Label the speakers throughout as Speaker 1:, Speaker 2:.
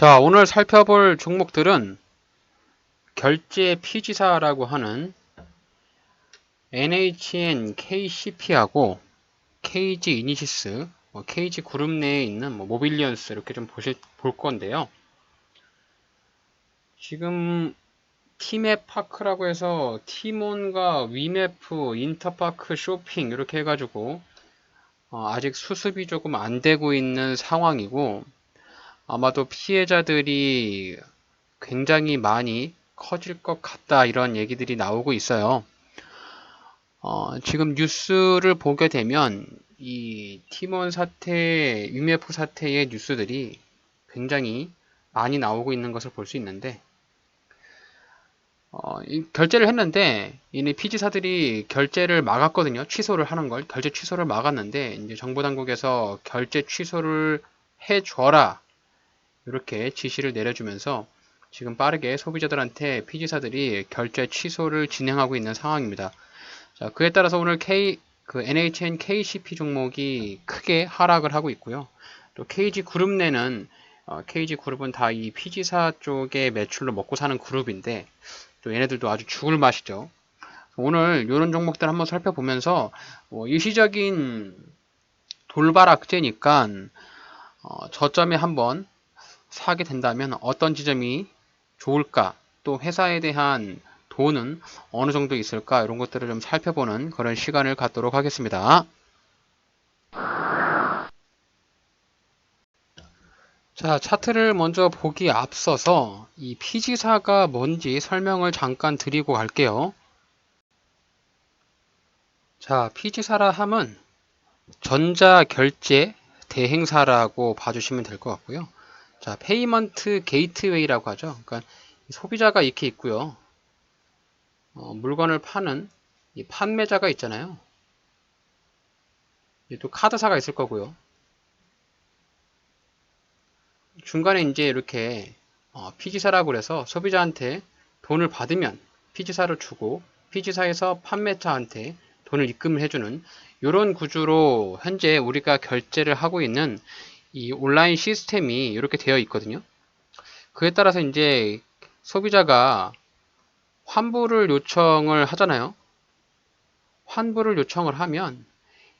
Speaker 1: 자, 오늘 살펴볼 종목들은 결제 피지사라고 하는 NHN KCP하고 KG 이니시스, 뭐 KG 그룹 내에 있는 뭐 모빌리언스 이렇게 좀 보실, 볼 건데요. 지금 티맵 파크라고 해서 티몬과 위메프, 인터파크 쇼핑 이렇게 해가지고 어, 아직 수습이 조금 안 되고 있는 상황이고 아마도 피해자들이 굉장히 많이 커질 것 같다 이런 얘기들이 나오고 있어요. 어, 지금 뉴스를 보게 되면 이 티몬 사태, 유메프 사태의 뉴스들이 굉장히 많이 나오고 있는 것을 볼 수 있는데 어, 결제를 했는데 이미 피지사들이 결제를 막았거든요. 취소를 하는 걸 결제 취소를 막았는데 이제 정부 당국에서 결제 취소를 해줘라 이렇게 지시를 내려주면서 지금 빠르게 소비자들한테 피지사들이 결제 취소를 진행하고 있는 상황입니다. 자, 그에 따라서 오늘 K, 그 NHN KCP 종목이 크게 하락을 하고 있고요. 또 KG 그룹 내는 어, KG 그룹은 다 이 피지사 쪽의 매출로 먹고 사는 그룹인데 또 얘네들도 아주 죽을 맛이죠. 오늘 이런 종목들 한번 살펴보면서 뭐 일시적인 돌발 악재니까 어, 저점에 한번 사게 된다면 어떤 지점이 좋을까? 또 회사에 대한 돈은 어느 정도 있을까? 이런 것들을 좀 살펴보는 그런 시간을 갖도록 하겠습니다. 자, 차트를 먼저 보기 앞서서 이 피지사가 뭔지 설명을 잠깐 드리고 갈게요. 자, 피지사라 함은 전자결제 대행사라고 봐주시면 될 것 같고요. 자, 페이먼트 게이트웨이라고 하죠. 그러니까 소비자가 이렇게 있고요. 어, 물건을 파는 이 판매자가 있잖아요. 또 카드사가 있을 거고요. 중간에 이제 이렇게 어, 피지사라고 그래서 소비자한테 돈을 받으면 피지사를 주고 피지사에서 판매자한테 돈을 입금을 해주는 이런 구조로 현재 우리가 결제를 하고 있는 이 온라인 시스템이 이렇게 되어 있거든요. 그에 따라서 이제 소비자가 환불을 요청을 하잖아요. 환불을 요청을 하면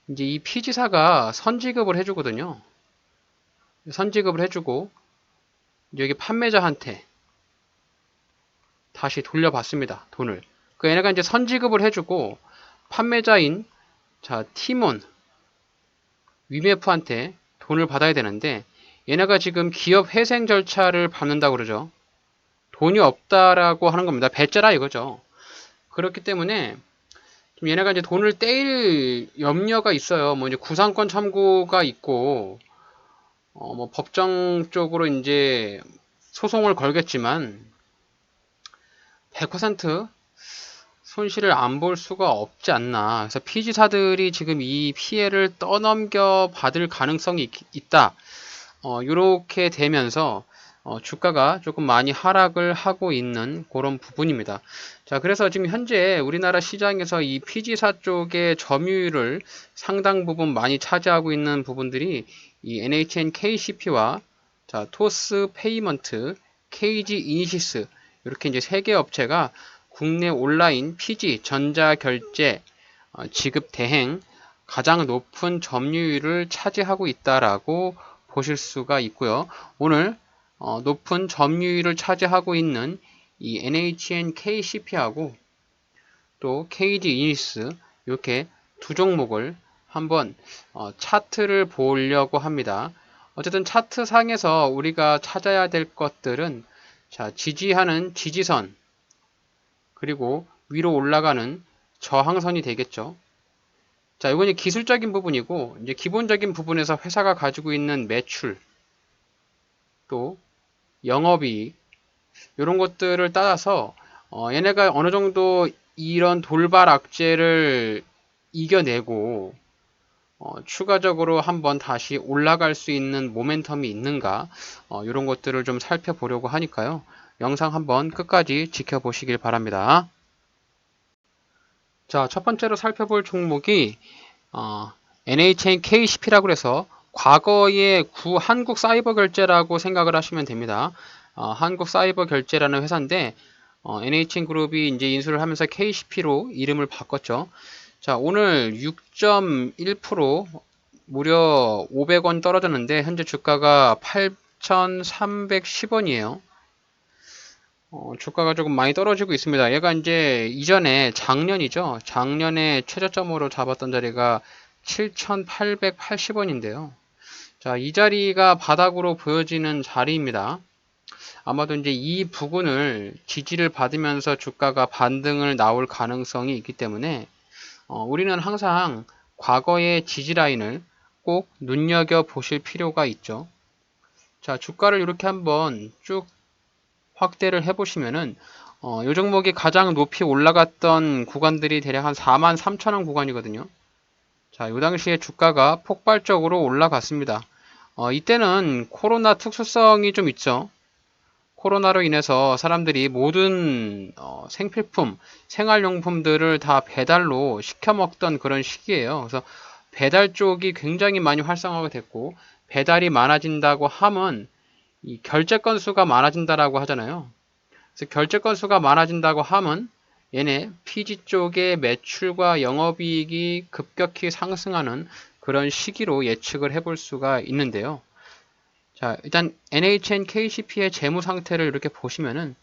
Speaker 1: 이제 이 피지사가 선지급을 해주거든요. 선지급을 해주고 여기 판매자한테 다시 돌려받습니다. 돈을. 그 얘네가 이제 선지급을 해주고 판매자인 자 티몬 위메프한테 돈을 받아야 되는데 얘네가 지금 기업 회생 절차를 밟는다고 그러죠. 돈이 없다라고 하는 겁니다. 배째라 이거죠. 그렇기 때문에 얘네가 이제 돈을 떼일 염려가 있어요. 뭐 이제 구상권 참고가 있고 어 뭐 법정 쪽으로 이제 소송을 걸겠지만 100% 손실을 안 볼 수가 없지 않나. 그래서 피지사들이 지금 이 피해를 떠넘겨 받을 가능성이 있, 다 어, 이렇게 되면서 어, 주가가 조금 많이 하락을 하고 있는 그런 부분입니다. 자, 그래서 지금 현재 우리나라 시장에서 이 피지사 쪽의 점유율을 상당 부분 많이 차지하고 있는 부분들이 이 NHN KCP와 자, 토스 페이먼트, KG 이니시스 이렇게 이제 세 개 업체가 국내 온라인 PG 전자결제 어, 지급 대행 가장 높은 점유율을 차지하고 있다라고 보실 수가 있고요. 오늘 어, 높은 점유율을 차지하고 있는 이 NHN KCP하고 또 KG 이니스 이렇게 두 종목을 한번 어, 차트를 보려고 합니다. 어쨌든 차트 상에서 우리가 찾아야 될 것들은 자 지지하는 지지선 그리고 위로 올라가는 저항선이 되겠죠. 자, 이건 기술적인 부분이고, 이제 기본적인 부분에서 회사가 가지고 있는 매출, 또 영업이익, 이런 것들을 따라서, 어, 얘네가 어느 정도 이런 돌발 악재를 이겨내고, 어, 추가적으로 한번 다시 올라갈 수 있는 모멘텀이 있는가, 어, 이런 것들을 좀 살펴보려고 하니까요. 영상 한번 끝까지 지켜보시길 바랍니다. 자, 첫 번째로 살펴볼 종목이 어, NHN KCP라고 해서 과거의 구 한국 사이버 결제라고 생각을 하시면 됩니다. 어, 한국 사이버 결제라는 회사인데 어, NHN 그룹이 이제 인수를 하면서 KCP로 이름을 바꿨죠. 자, 오늘 6.1% 무려 500원 떨어졌는데 현재 주가가 8,310원이에요. 어, 주가가 조금 많이 떨어지고 있습니다. 얘가 이제 이전에 작년이죠. 작년에 최저점으로 잡았던 자리가 7,880원인데요. 자, 이 자리가 바닥으로 보여지는 자리입니다. 아마도 이제 이 부분을 지지를 받으면서 주가가 반등을 나올 가능성이 있기 때문에 어, 우리는 항상 과거의 지지 라인을 꼭 눈여겨 보실 필요가 있죠. 자, 주가를 이렇게 한번 쭉 확대를 해보시면은 어, 이 종목이 가장 높이 올라갔던 구간들이 대략 한 4만 3천원 구간이거든요. 자, 이 당시에 주가가 폭발적으로 올라갔습니다. 어, 이때는 코로나 특수성이 좀 있죠. 코로나로 인해서 사람들이 모든 어, 생필품, 생활용품들을 다 배달로 시켜 먹던 그런 시기예요. 그래서 배달 쪽이 굉장히 많이 활성화가 됐고 배달이 많아진다고 하면 이 결제 건수가 많아진다라고 하잖아요. 그래서 결제 건수가 많아진다고 하면 얘네 PG 쪽의 매출과 영업이익이 급격히 상승하는 그런 시기로 예측을 해볼 수가 있는데요. 자, 일단 NHN KCP의 재무 상태를 이렇게 보시면은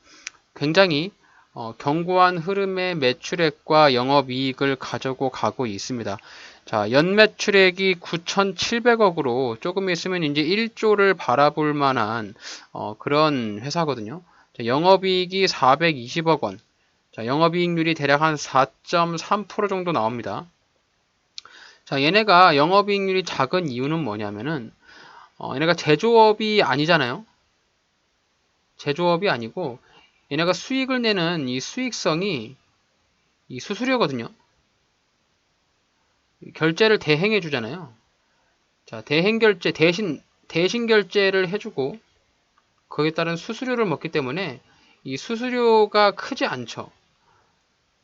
Speaker 1: 굉장히 어, 견고한 흐름의 매출액과 영업이익을 가지고 가고 있습니다. 자, 연매출액이 9,700억으로 조금 있으면 이제 1조를 바라볼 만한 어, 그런 회사거든요. 자, 영업이익이 420억 원. 자, 영업이익률이 대략 한 4.3% 정도 나옵니다. 자, 얘네가 영업이익률이 작은 이유는 뭐냐면은 어, 얘네가 제조업이 아니잖아요. 제조업이 아니고 얘네가 수익을 내는 이 수익성이 이 수수료거든요. 결제를 대행해 주잖아요. 자, 대행 결제 대신 대신 결제를 해 주고 거기에 따른 수수료를 먹기 때문에 이 수수료가 크지 않죠.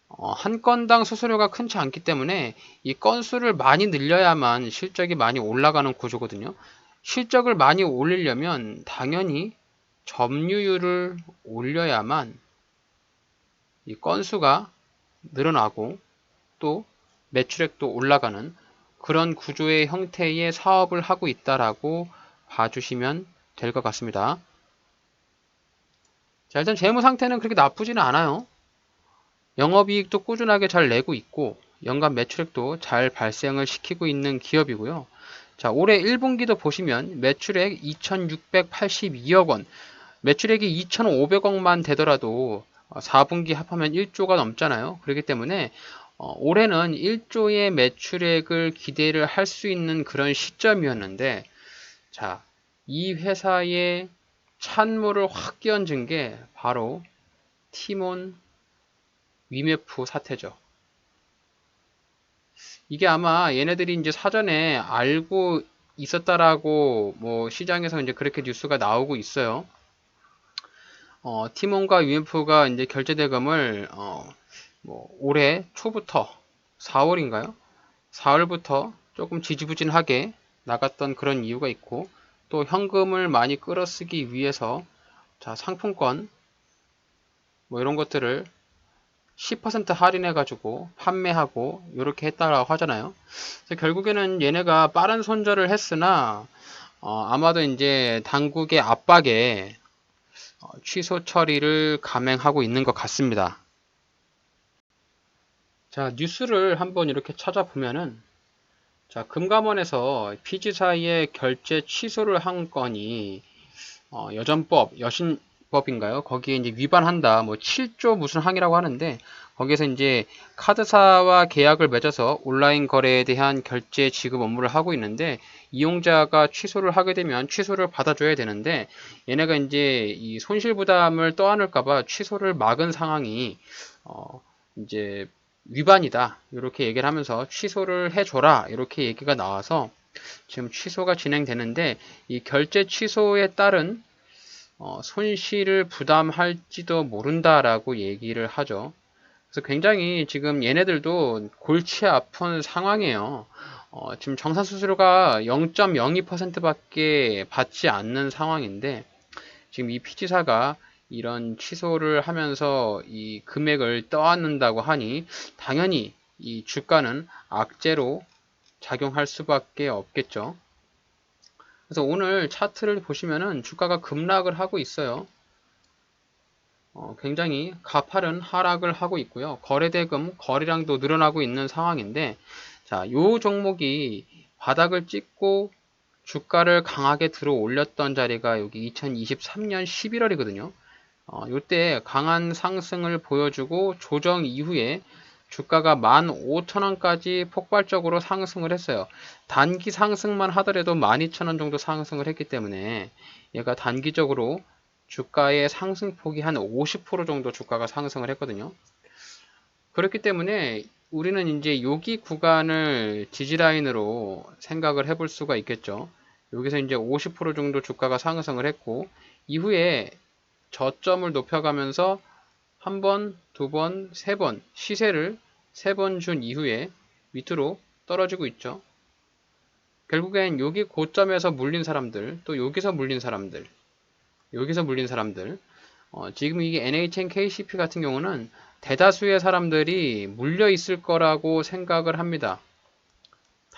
Speaker 1: 어, 한 건당 수수료가 크지 않기 때문에 이 건수를 많이 늘려야만 실적이 많이 올라가는 구조거든요. 실적을 많이 올리려면 당연히 점유율을 올려야만 이 건수가 늘어나고 또 매출액도 올라가는 그런 구조의 형태의 사업을 하고 있다라고 봐주시면 될 것 같습니다. 자, 일단 재무 상태는 그렇게 나쁘지는 않아요. 영업이익도 꾸준하게 잘 내고 있고 연간 매출액도 잘 발생을 시키고 있는 기업이고요. 자, 올해 1분기도 보시면 매출액 2,682억 원, 매출액이 2,500억만 되더라도 4분기 합하면 1조가 넘잖아요. 그렇기 때문에 어, 올해는 1조의 매출액을 기대를 할 수 있는 그런 시점이었는데, 자, 이 회사의 찬물을 확 끼얹은 게 바로 티몬 위메프 사태죠. 이게 아마 얘네들이 이제 사전에 알고 있었다라고 뭐 시장에서 이제 그렇게 뉴스가 나오고 있어요. 어, 티몬과 위메프가 이제 결제 대금을 어, 뭐 올해 초부터 4월인가요? 4월부터 조금 지지부진하게 나갔던 그런 이유가 있고 또 현금을 많이 끌어쓰기 위해서 자 상품권 뭐 이런 것들을 10% 할인해 가지고 판매하고 이렇게 했다라고 하잖아요. 그래서 결국에는 얘네가 빠른 손절을 했으나 어, 아마도 이제 당국의 압박에 어, 취소 처리를 감행하고 있는 것 같습니다. 자 뉴스를 한번 이렇게 찾아보면은 자 금감원에서 피지사의 결제 취소를 한 건이 어, 여전법 여신 법인가요? 거기에 이제 위반한다. 뭐 7조 무슨 항이라고 하는데 거기에서 이제 카드사와 계약을 맺어서 온라인 거래에 대한 결제 지급 업무를 하고 있는데 이용자가 취소를 하게 되면 취소를 받아줘야 되는데 얘네가 이제 이 손실 부담을 떠안을까봐 취소를 막은 상황이 어 이제 위반이다 이렇게 얘기를 하면서 취소를 해줘라 이렇게 얘기가 나와서 지금 취소가 진행되는데 이 결제 취소에 따른 어, 손실을 부담할지도 모른다라고 얘기를 하죠. 그래서 굉장히 지금 얘네들도 골치 아픈 상황이에요. 어, 지금 정산 수수료가 0.02%밖에 받지 않는 상황인데 지금 이 피지사가 이런 취소를 하면서 이 금액을 떠안는다고 하니 당연히 이 주가는 악재로 작용할 수밖에 없겠죠. 그래서 오늘 차트를 보시면은 주가가 급락을 하고 있어요. 어, 굉장히 가파른 하락을 하고 있고요. 거래대금 거래량도 늘어나고 있는 상황인데 자, 요 종목이 바닥을 찍고 주가를 강하게 들어 올렸던 자리가 여기 2023년 11월이거든요. 어, 요때 강한 상승을 보여주고 조정 이후에 주가가 15,000원까지 폭발적으로 상승을 했어요. 단기 상승만 하더라도 12,000원 정도 상승을 했기 때문에 얘가 단기적으로 주가의 상승폭이 한 50% 정도 주가가 상승을 했거든요. 그렇기 때문에 우리는 이제 여기 구간을 지지라인으로 생각을 해볼 수가 있겠죠. 여기서 이제 50% 정도 주가가 상승을 했고 이후에 저점을 높여가면서 한 번, 두 번, 세 번 시세를 세 번 준 이후에 밑으로 떨어지고 있죠. 결국엔 여기 고점에서 물린 사람들, 또 여기서 물린 사람들, 여기서 물린 사람들, 어, 지금 이게 NHN KCP 같은 경우는 대다수의 사람들이 물려 있을 거라고 생각을 합니다.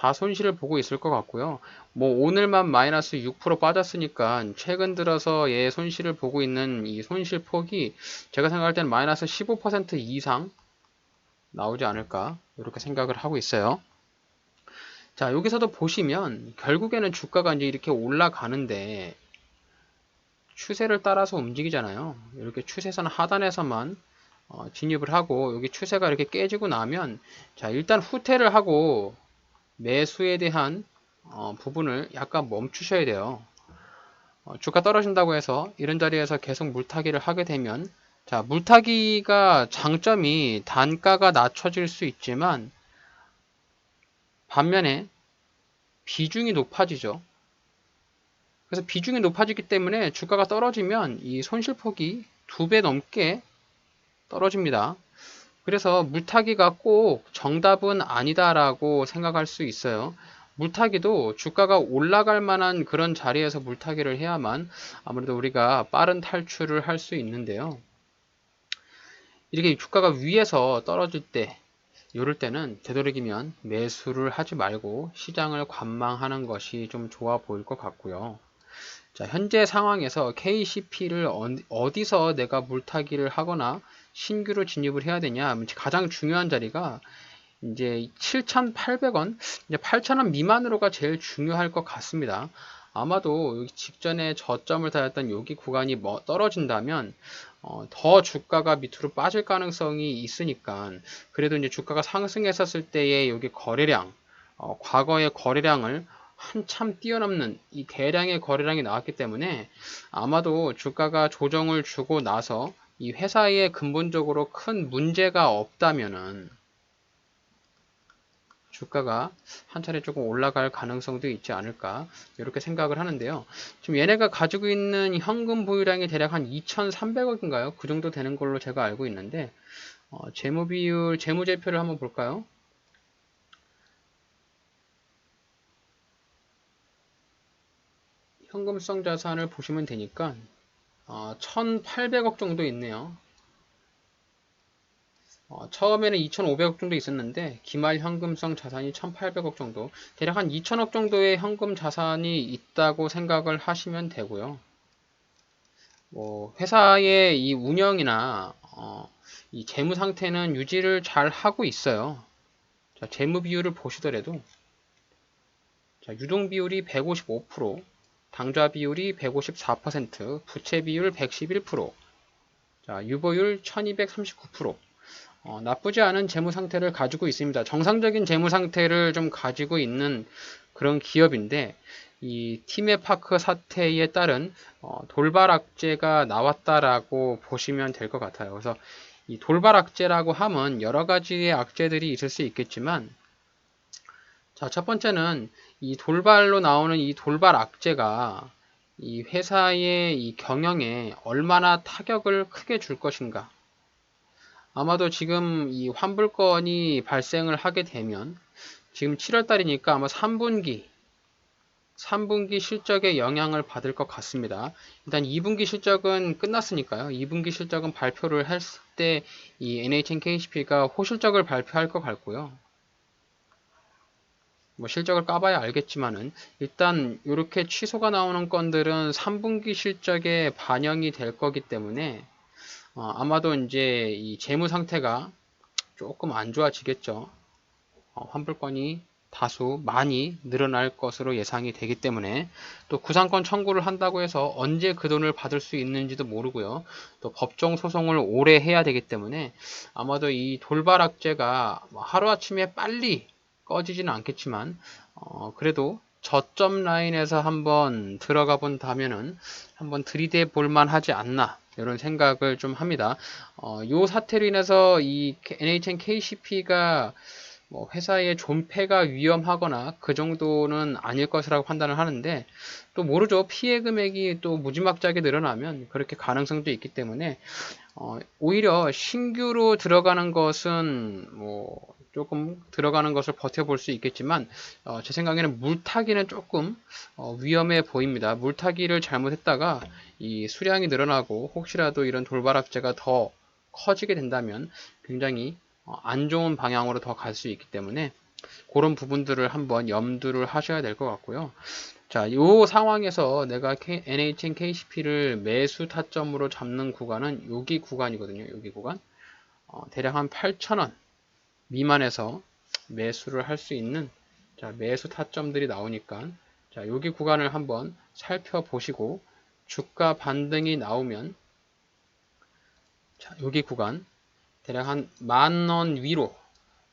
Speaker 1: 다 손실을 보고 있을 것 같고요. 뭐 오늘만 마이너스 6% 빠졌으니까 최근 들어서 얘 손실을 보고 있는 이 손실 폭이 제가 생각할 때는 마이너스 15% 이상 나오지 않을까 이렇게 생각을 하고 있어요. 자 여기서도 보시면 결국에는 주가가 이제 이렇게 올라가는데 추세를 따라서 움직이잖아요. 이렇게 추세선 하단에서만 어, 진입을 하고 여기 추세가 이렇게 깨지고 나면 자 일단 후퇴를 하고 매수에 대한 어, 부분을 약간 멈추셔야 돼요. 어, 주가 떨어진다고 해서 이런 자리에서 계속 물타기를 하게 되면 자 물타기가 장점이 단가가 낮춰질 수 있지만 반면에 비중이 높아지죠. 그래서 비중이 높아지기 때문에 주가가 떨어지면 이 손실폭이 두 배 넘게 떨어집니다. 그래서 물타기가 꼭 정답은 아니다라고 생각할 수 있어요. 물타기도 주가가 올라갈 만한 그런 자리에서 물타기를 해야만 아무래도 우리가 빠른 탈출을 할 수 있는데요. 이렇게 주가가 위에서 떨어질 때, 이럴 때는 되도록이면 매수를 하지 말고 시장을 관망하는 것이 좀 좋아 보일 것 같고요. 자, 현재 상황에서 KCP를 어디서 내가 물타기를 하거나 신규로 진입을 해야 되냐? 가장 중요한 자리가 이제 7,800원, 이제 8,000원 미만으로가 제일 중요할 것 같습니다. 아마도 여기 직전에 저점을 달았던 여기 구간이 뭐 떨어진다면 어, 더 주가가 밑으로 빠질 가능성이 있으니까 그래도 이제 주가가 상승했었을 때의 여기 거래량, 어, 과거의 거래량을 한참 뛰어넘는 이 대량의 거래량이 나왔기 때문에 아마도 주가가 조정을 주고 나서 이 회사에 근본적으로 큰 문제가 없다면은 주가가 한 차례 조금 올라갈 가능성도 있지 않을까 이렇게 생각을 하는데요. 지금 얘네가 가지고 있는 현금 보유량이 대략 한 2,300억인가요? 그 정도 되는 걸로 제가 알고 있는데 어, 재무 비율, 재무제표를 한번 볼까요? 현금성 자산을 보시면 되니까 어, 1,800억 정도 있네요. 어, 처음에는 2,500억 정도 있었는데 기말 현금성 자산이 1,800억 정도 대략 한 2,000억 정도의 현금 자산이 있다고 생각을 하시면 되고요. 뭐 회사의 이 운영이나 어, 이 재무 상태는 유지를 잘 하고 있어요. 자, 재무 비율을 보시더라도 자, 유동 비율이 155%, 당좌 비율이 154%, 부채 비율 111%, 자, 유보율 1239%. 어, 나쁘지 않은 재무 상태를 가지고 있습니다. 정상적인 재무 상태를 좀 가지고 있는 그런 기업인데 이 티메파크 사태에 따른 어, 돌발 악재가 나왔다라고 보시면 될 것 같아요. 그래서 이 돌발 악재라고 하면 여러 가지의 악재들이 있을 수 있겠지만 자, 첫 번째는 이 돌발로 나오는 이 돌발 악재가 이 회사의 이 경영에 얼마나 타격을 크게 줄 것인가. 아마도 지금 이 환불건이 발생을 하게 되면 지금 7월달이니까 아마 3분기 3분기 실적에 영향을 받을 것 같습니다. 일단 2분기 실적은 끝났으니까요. 2분기 실적은 발표를 했을 때 이 NHN KCP가 호실적을 발표할 것 같고요. 뭐 실적을 까봐야 알겠지만은 일단 이렇게 취소가 나오는 건들은 3분기 실적에 반영이 될 거기 때문에 어, 아마도 이제 이 재무 상태가 조금 안 좋아지겠죠. 어, 환불권이 다수 많이 늘어날 것으로 예상이 되기 때문에 또 구상권 청구를 한다고 해서 언제 그 돈을 받을 수 있는지도 모르고요. 또 법정 소송을 오래 해야 되기 때문에 아마도 이 돌발 악재가 뭐 하루아침에 빨리 꺼지지는 않겠지만 어, 그래도 저점 라인에서 한번 들어가 본다면은 한번 들이대 볼만 하지 않나 이런 생각을 좀 합니다. 어, 요 사태로 인해서 이 NHN KCP가 뭐 회사의 존폐가 위험하거나 그 정도는 아닐 것이라고 판단을 하는데 또 모르죠. 피해 금액이 또 무지막지하게 늘어나면 그렇게 가능성도 있기 때문에 어, 오히려 신규로 들어가는 것은 뭐 조금 들어가는 것을 버텨볼 수 있겠지만 어, 제 생각에는 물타기는 조금 어, 위험해 보입니다. 물타기를 잘못했다가 이 수량이 늘어나고 혹시라도 이런 돌발악재가 더 커지게 된다면 굉장히 어, 안 좋은 방향으로 더 갈 수 있기 때문에 그런 부분들을 한번 염두를 하셔야 될 것 같고요. 자, 이 상황에서 내가 K, NHN KCP를 매수 타점으로 잡는 구간은 여기 구간이거든요. 여기 구간. 어, 대략 한 8,000원 미만에서 매수를 할 수 있는 자, 매수 타점들이 나오니까 자, 여기 구간을 한번 살펴보시고 주가 반등이 나오면 자, 여기 구간 대략 한 만 원 위로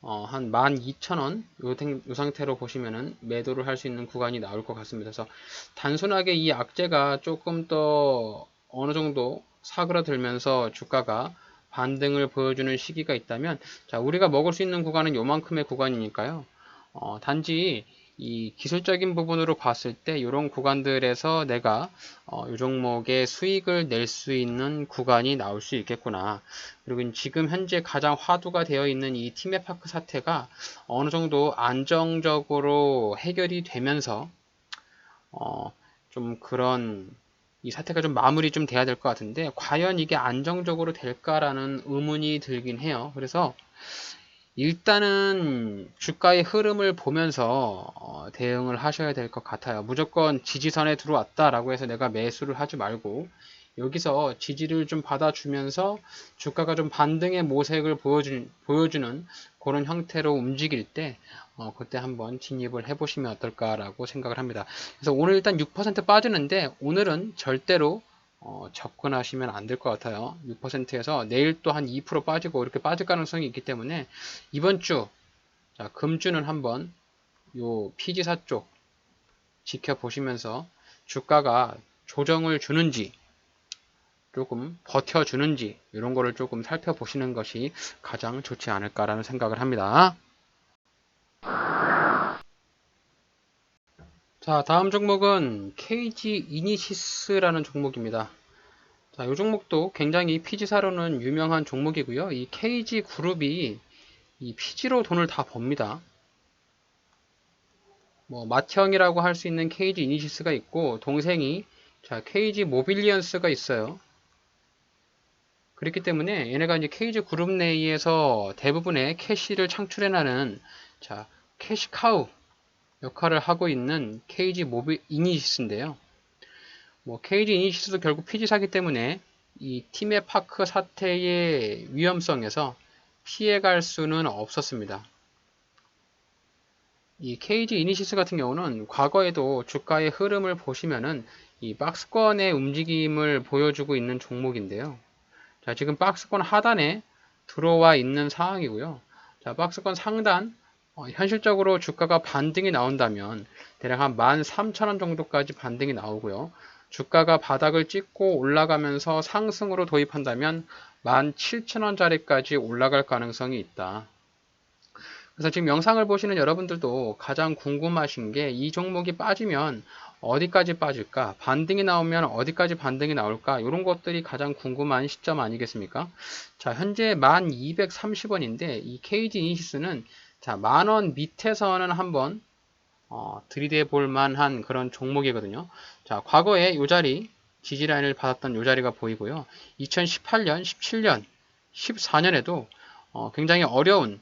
Speaker 1: 어, 한 12,000원 요, 요 상태로 보시면은 매도를 할 수 있는 구간이 나올 것 같습니다. 그래서 단순하게 이 악재가 조금 더 어느 정도 사그러들면서 주가가 반등을 보여주는 시기가 있다면 자 우리가 먹을 수 있는 구간은 요만큼의 구간이니까요. 어, 단지 이 기술적인 부분으로 봤을 때 이런 구간들에서 내가 어, 이 종목의 수익을 낼 수 있는 구간이 나올 수 있겠구나. 그리고 지금 현재 가장 화두가 되어 있는 이 티메파크 사태가 어느 정도 안정적으로 해결이 되면서 어, 좀 그런 이 사태가 좀 마무리 좀 돼야 될 것 같은데 과연 이게 안정적으로 될까라는 의문이 들긴 해요. 그래서 일단은 주가의 흐름을 보면서 어, 대응을 하셔야 될 것 같아요. 무조건 지지선에 들어왔다라고 해서 내가 매수를 하지 말고 여기서 지지를 좀 받아주면서 주가가 좀 반등의 모색을 보여주, 보여주는 그런 형태로 움직일 때 어, 그때 한번 진입을 해보시면 어떨까라고 생각을 합니다. 그래서 오늘 일단 6% 빠지는데 오늘은 절대로 어, 접근하시면 안 될 것 같아요. 6%에서 내일 또 한 2% 빠지고 이렇게 빠질 가능성이 있기 때문에 이번 주 자, 금주는 한번 요 피지사 쪽 지켜보시면서 주가가 조정을 주는지 조금 버텨주는지 이런 거를 조금 살펴보시는 것이 가장 좋지 않을까라는 생각을 합니다. 자, 다음 종목은 KG 이니시스라는 종목입니다. 자, 이 종목도 굉장히 피지사로는 유명한 종목이고요. 이 KG 그룹이 이 피지로 돈을 다 법니다. 뭐 맏형이라고 할 수 있는 KG 이니시스가 있고 동생이 자, KG 모빌리언스가 있어요. 그렇기 때문에 얘네가 이제 KG 그룹 내에서 대부분의 캐시를 창출해내는 자, 캐시카우 역할을 하고 있는 KG 모빌 이니시스인데요. 뭐 KG 이니시스도 결국 피지사기 때문에 이 팀의 파크 사태의 위험성에서 피해갈 수는 없었습니다. 이 KG 이니시스 같은 경우는 과거에도 주가의 흐름을 보시면은 이 박스권의 움직임을 보여주고 있는 종목인데요. 자, 지금 박스권 하단에 들어와 있는 상황이고요. 자, 박스권 상단 어, 현실적으로 주가가 반등이 나온다면 대략 한 13,000원 정도까지 반등이 나오고요. 주가가 바닥을 찍고 올라가면서 상승으로 도입한다면 17,000원짜리까지 올라갈 가능성이 있다. 그래서 지금 영상을 보시는 여러분들도 가장 궁금하신 게 이 종목이 빠지면 어디까지 빠질까? 반등이 나오면 어디까지 반등이 나올까? 이런 것들이 가장 궁금한 시점 아니겠습니까? 자, 현재 1230원인데 이 KG 이니시스는 자, 만 원 밑에서는 한번 어, 들이대 볼 만한 그런 종목이거든요. 자, 과거에 이 자리 지지라인을 받았던 이 자리가 보이고요. 2018년, 17년, 14년에도 어, 굉장히 어려운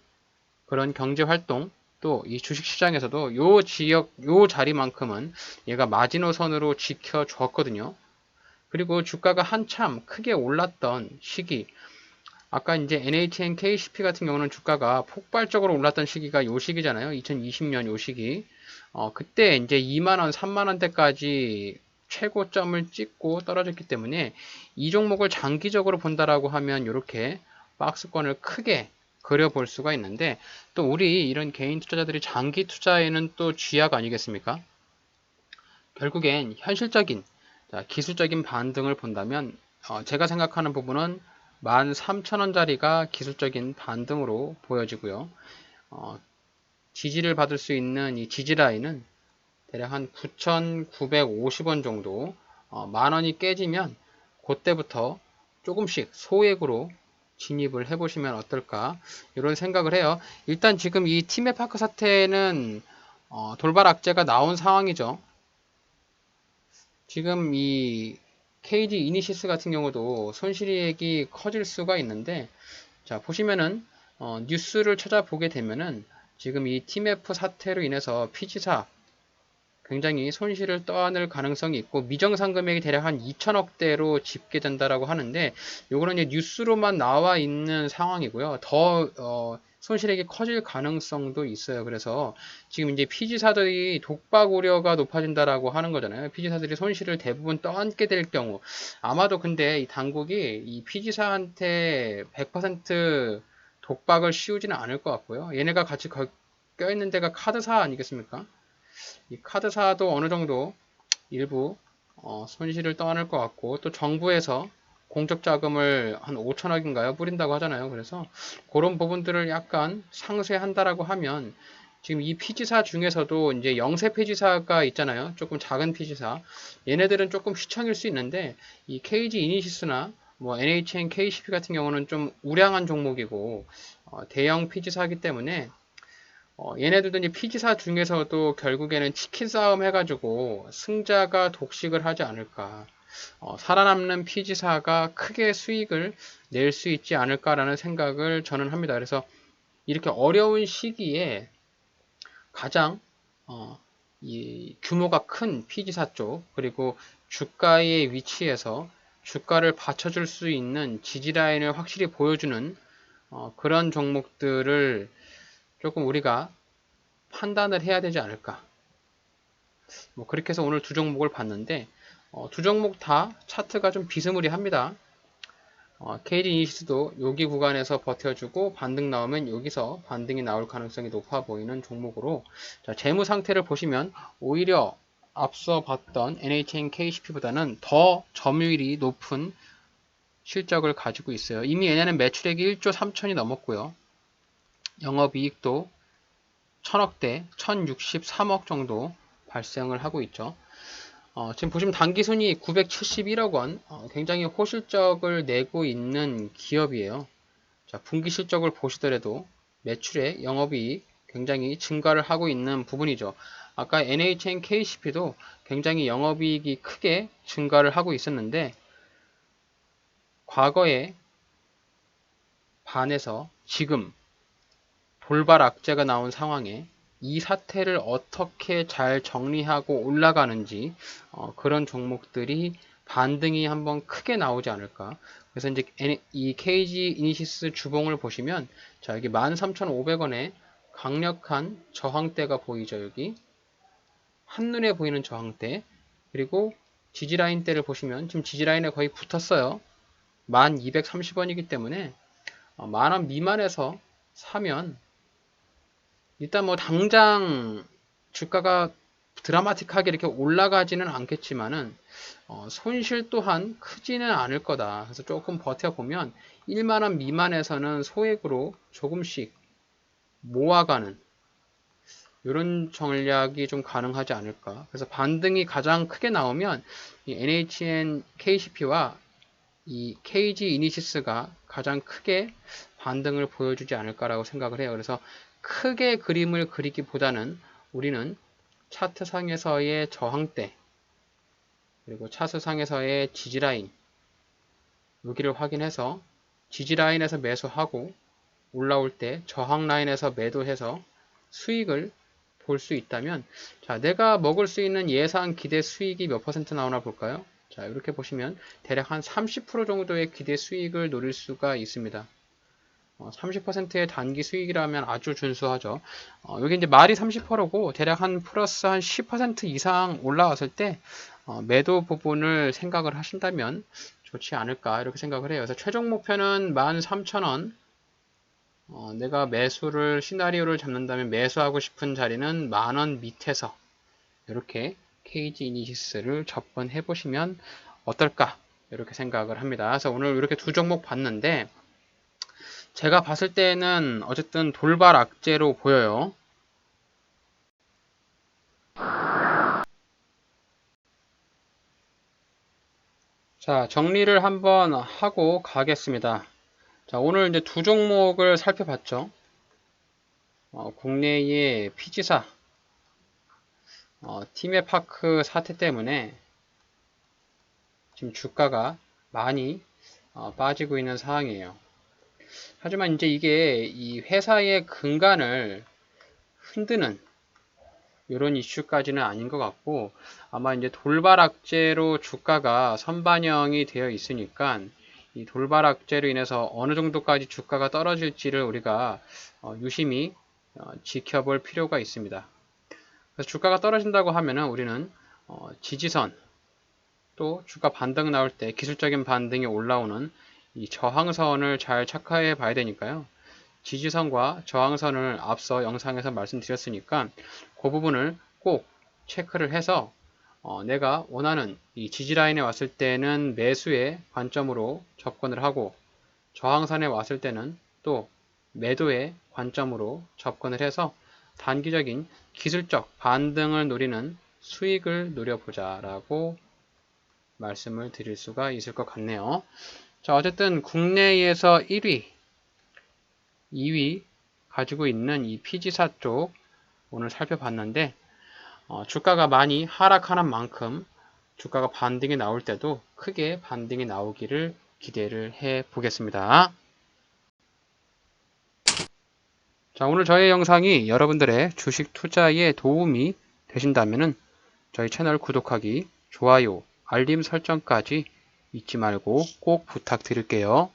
Speaker 1: 그런 경제 활동 또 이 주식 시장에서도 요 지역 요 자리만큼은 얘가 마지노선으로 지켜줬거든요. 그리고 주가가 한참 크게 올랐던 시기 아까 이제 NHN KCP 같은 경우는 주가가 폭발적으로 올랐던 시기가 요 시기잖아요. 2020년 요 시기. 어, 그때 이제 2만원, 3만원대까지 최고점을 찍고 떨어졌기 때문에 이 종목을 장기적으로 본다라고 하면 이렇게 박스권을 크게 그려볼 수가 있는데 또 우리 이런 개인 투자자들이 장기 투자에는 또 쥐약 아니겠습니까? 결국엔 현실적인 자, 기술적인 반등을 본다면 어, 제가 생각하는 부분은 13,000원짜리가 기술적인 반등으로 보여지고요. 어, 지지를 받을 수 있는 이 지지 라인은 대략 한 9,950원 정도 어, 만원이 깨지면 그때부터 조금씩 소액으로 진입을 해보시면 어떨까 이런 생각을 해요. 일단 지금 이 팀의 파크 사태는 어, 돌발 악재가 나온 상황이죠. 지금 이 KD 이니시스 같은 경우도 손실이익이 커질 수가 있는데 자 보시면은 어, 뉴스를 찾아보게 되면은 지금 이 TMF 사태로 인해서 피지사 굉장히 손실을 떠안을 가능성이 있고 미정상 금액이 대략 한 2천억대로 집계된다라고 하는데 요거는 이제 뉴스로만 나와 있는 상황이고요. 더 어, 손실액이 커질 가능성도 있어요. 그래서 지금 이제 피지사들이 독박 우려가 높아진다라고 하는 거잖아요. 피지사들이 손실을 대부분 떠안게 될 경우 아마도 근데 이 당국이 이 피지사한테 100% 독박을 씌우지는 않을 것 같고요. 얘네가 같이 껴있는 데가 카드사 아니겠습니까? 이 카드사도 어느 정도 일부 어, 손실을 떠안을 것 같고 또 정부에서 공적 자금을 한 5천억인가요? 뿌린다고 하잖아요. 그래서 그런 부분들을 약간 상쇄한다라고 하면 지금 이 피지사 중에서도 이제 영세 피지사가 있잖아요. 조금 작은 피지사. 얘네들은 조금 휘청일 수 있는데 이 KG 이니시스나 뭐 NHN KCP 같은 경우는 좀 우량한 종목이고 어, 대형 피지사이기 때문에 어, 얘네들도 이제 피지사 중에서도 결국에는 치킨 싸움 해가지고 승자가 독식을 하지 않을까. 어, 살아남는 피지사가 크게 수익을 낼 수 있지 않을까라는 생각을 저는 합니다. 그래서 이렇게 어려운 시기에 가장 어, 이 규모가 큰 피지사 쪽 그리고 주가의 위치에서 주가를 받쳐줄 수 있는 지지라인을 확실히 보여주는 어, 그런 종목들을 조금 우리가 판단을 해야 되지 않을까. 뭐 그렇게 해서 오늘 두 종목을 봤는데 어, 두 종목 다 차트가 좀 비스무리합니다. 어, KD 이니시스도 여기 구간에서 버텨주고 반등 나오면 여기서 반등이 나올 가능성이 높아 보이는 종목으로 자, 재무 상태를 보시면 오히려 앞서 봤던 NHN KCP보다는 더 점유율이 높은 실적을 가지고 있어요. 이미 얘네는 매출액이 1조 3천이 넘었고요. 영업이익도 1000억대, 1063억 정도 발생을 하고 있죠. 어, 지금 보시면 단기순이 971억 원, 어, 굉장히 호실적을 내고 있는 기업이에요. 자, 분기 실적을 보시더라도 매출에 영업이익 굉장히 증가를 하고 있는 부분이죠. 아까 NHN KCP도 굉장히 영업이익이 크게 증가를 하고 있었는데 과거에 반해서 지금 돌발 악재가 나온 상황에 이 사태를 어떻게 잘 정리하고 올라가는지 어, 그런 종목들이 반등이 한번 크게 나오지 않을까. 그래서 이제 이 KG 이니시스 주봉을 보시면 자 여기 13,500원에 강력한 저항대가 보이죠 여기? 한눈에 보이는 저항대. 그리고 지지라인대를 보시면 지금 지지라인에 거의 붙었어요. 1230원이기 때문에 어, 만원 미만에서 사면 일단 뭐 당장 주가가 드라마틱하게 이렇게 올라가지는 않겠지만은 어, 손실 또한 크지는 않을 거다. 그래서 조금 버텨보면 1만원 미만에서는 소액으로 조금씩 모아가는 이런 전략이 좀 가능하지 않을까. 그래서 반등이 가장 크게 나오면 이 NHN KCP와 이 KG 이니시스가 가장 크게 반등을 보여주지 않을까라고 생각을 해요. 그래서 크게 그림을 그리기보다는 우리는 차트상에서의 저항대 그리고 차트상에서의 지지라인 여기를 확인해서 지지라인에서 매수하고 올라올 때 저항라인에서 매도해서 수익을 볼 수 있다면 자 내가 먹을 수 있는 예상 기대 수익이 몇 퍼센트 나오나 볼까요? 자 이렇게 보시면 대략 한 30% 정도의 기대 수익을 노릴 수가 있습니다. 30%의 단기 수익이라면 아주 준수하죠. 어, 여기 이제 말이 30%고 대략 한 플러스 한 10% 이상 올라왔을 때 어, 매도 부분을 생각을 하신다면 좋지 않을까 이렇게 생각을 해요. 그래서 최종 목표는 13,000원. 어, 내가 매수를 시나리오를 잡는다면 매수하고 싶은 자리는 만원 밑에서 이렇게 케이지 이니시스를 접근해 보시면 어떨까 이렇게 생각을 합니다. 그래서 오늘 이렇게 두 종목 봤는데 제가 봤을 때는 어쨌든 돌발 악재로 보여요. 자, 정리를 한번 하고 가겠습니다. 자, 오늘 이제 두 종목을 살펴봤죠. 어, 국내의 피지사, 어, 티메파크 사태 때문에 지금 주가가 많이 어, 빠지고 있는 상황이에요. 하지만 이제 이게 이 회사의 근간을 흔드는 이런 이슈까지는 아닌 것 같고 아마 이제 돌발 악재로 주가가 선반영이 되어 있으니까 이 돌발 악재로 인해서 어느 정도까지 주가가 떨어질지를 우리가 어, 유심히 어, 지켜볼 필요가 있습니다. 그래서 주가가 떨어진다고 하면은 우리는 어, 지지선 또 주가 반등 나올 때 기술적인 반등이 올라오는 이 저항선을 잘 체크해 봐야 되니까요. 지지선과 저항선을 앞서 영상에서 말씀드렸으니까 그 부분을 꼭 체크를 해서 어, 내가 원하는 이 지지라인에 왔을 때는 매수의 관점으로 접근을 하고 저항선에 왔을 때는 또 매도의 관점으로 접근을 해서 단기적인 기술적 반등을 노리는 수익을 노려보자 라고 말씀을 드릴 수가 있을 것 같네요. 자, 어쨌든 국내에서 1위, 2위 가지고 있는 이 피지사 쪽 오늘 살펴봤는데 어, 주가가 많이 하락하는 만큼 주가가 반등이 나올 때도 크게 반등이 나오기를 기대를 해 보겠습니다. 자, 오늘 저의 영상이 여러분들의 주식 투자에 도움이 되신다면 저희 채널 구독하기, 좋아요, 알림 설정까지 잊지 말고 꼭 부탁드릴게요.